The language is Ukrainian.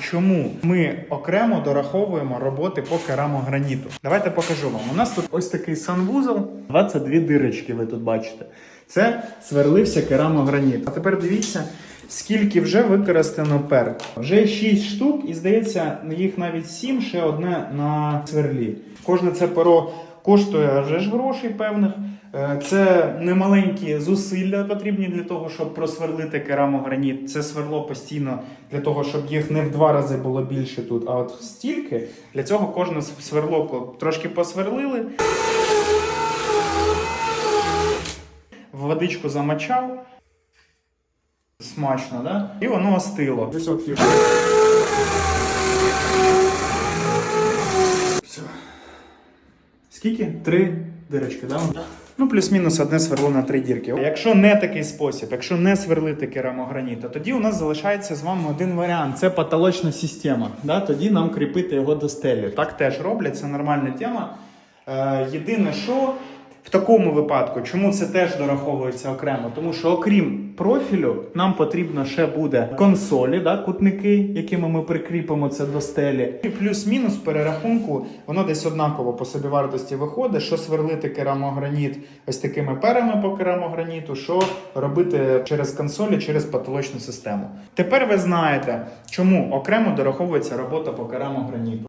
Чому ми окремо дораховуємо роботи по керамограніту? Давайте покажу вам. У нас тут ось такий санвузол, 22 дирочки. Ви тут бачите. Це сверлився керамограніт. А тепер дивіться, скільки вже використано пер. Вже 6 штук, і здається, їх навіть 7, ще одне на сверлі. Кожне це перо коштує вже ж грошей певних. Е, Це немаленькі зусилля потрібні для того, щоб просверлити керамограніт. Це сверло постійно для того, щоб їх не в два рази було більше тут, а от стільки. Для цього кожне сверло трошки посверлили. Водичку замочав. Смачно, да? І воно остило. Скільки? Три дирочки, да? Ну, плюс-мінус одне сверло на три дірки. Якщо не такий спосіб, якщо не сверлити керамограніт, то тоді у нас залишається з вами один варіант це потолочна система. Да? Тоді нам кріпити його до стелі. Так теж роблять, це нормальна тема. Е, єдине, що в такому випадку, чому це теж дораховується окремо? Тому що окрім профілю, нам потрібно ще буде консолі, да, кутники, якими ми прикріпимо це до стелі. І плюс-мінус перерахунку воно десь однаково по собівартості виходить, що сверлити керамограніт ось такими перами по керамограніту, що робити через консолі, через потолочну систему. Тепер ви знаєте, чому окремо дораховується робота по керамограніту.